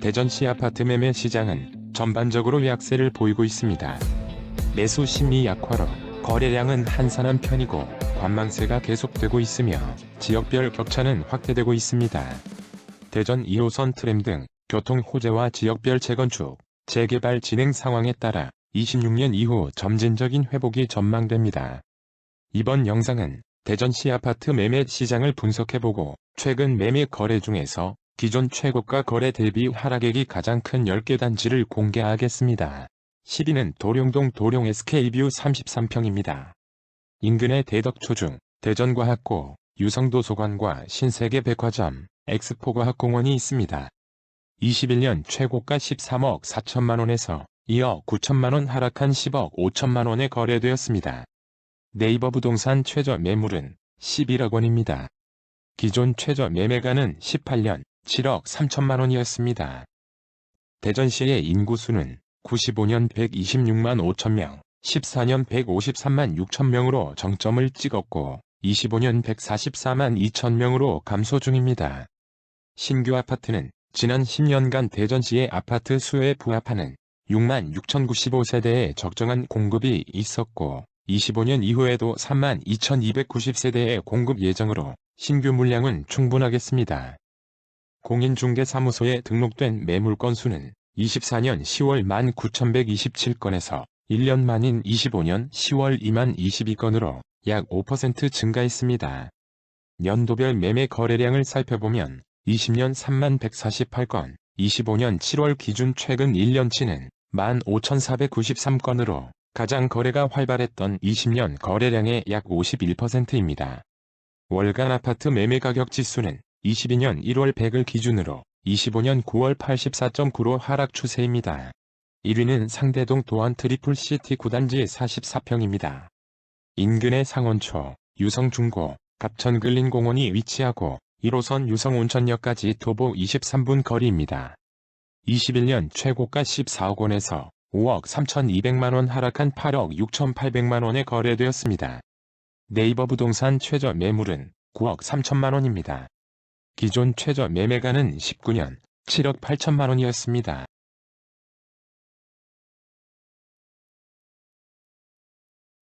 대전시 아파트 매매 시장은 전반적으로 약세를 보이고 있습니다. 매수 심리 약화로 거래량은 한산한 편이고 관망세가 계속되고 있으며 지역별 격차는 확대되고 있습니다. 대전 2호선 트램 등 교통 호재와 지역별 재건축, 재개발 진행 상황에 따라 26년 이후 점진적인 회복이 전망됩니다. 이번 영상은 대전시 아파트 매매 시장을 분석해보고 최근 매매 거래 중에서 기존 최고가 거래 대비 하락액이 가장 큰 10개 단지를 공개하겠습니다. 10위는 도룡동 도룡 SK뷰 33평입니다. 인근의 대덕초중, 대전과학고, 유성도서관과 신세계 백화점, 엑스포과학공원이 있습니다. 21년 최고가 13억 4천만원에서 2억 9천만원 하락한 10억 5천만원에 거래되었습니다. 네이버 부동산 최저 매물은 11억 원입니다. 기존 최저 매매가는 18년 7억 3천만 원이었습니다. 대전시의 인구수는 95년 126만 5천 명, 14년 153만 6천 명으로 정점을 찍었고 25년 144만 2천 명으로 감소 중입니다. 신규 아파트는 지난 10년간 대전시의 아파트 수에 부합하는 6만 6,095세대의 적정한 공급이 있었고 25년 이후에도 3만 2,290세대의 공급 예정으로 신규 물량은 충분하겠습니다. 공인중개사무소에 등록된 매물 건수는 24년 10월 19,127건에서 1년 만인 25년 10월 2만 22건으로 약 5% 증가했습니다. 연도별 매매 거래량을 살펴보면 20년 3만 148건, 25년 7월 기준 최근 1년치는 15,493건으로 가장 거래가 활발했던 20년 거래량의 약 51%입니다. 월간 아파트 매매 가격 지수는 22년 1월 100을 기준으로 25년 9월 84.9로 하락 추세입니다. 1위는 상대동 도안 트리플시티 9단지 44평입니다. 인근의 상원초, 유성중고, 갑천근린공원이 위치하고 1호선 유성온천역까지 도보 23분 거리입니다. 21년 최고가 14억 원에서 5억 3,200만 원 하락한 8억 6,800만 원에 거래되었습니다. 네이버 부동산 최저 매물은 9억 3천만 원입니다. 기존 최저 매매가는 19년 7억 8천만 원이었습니다.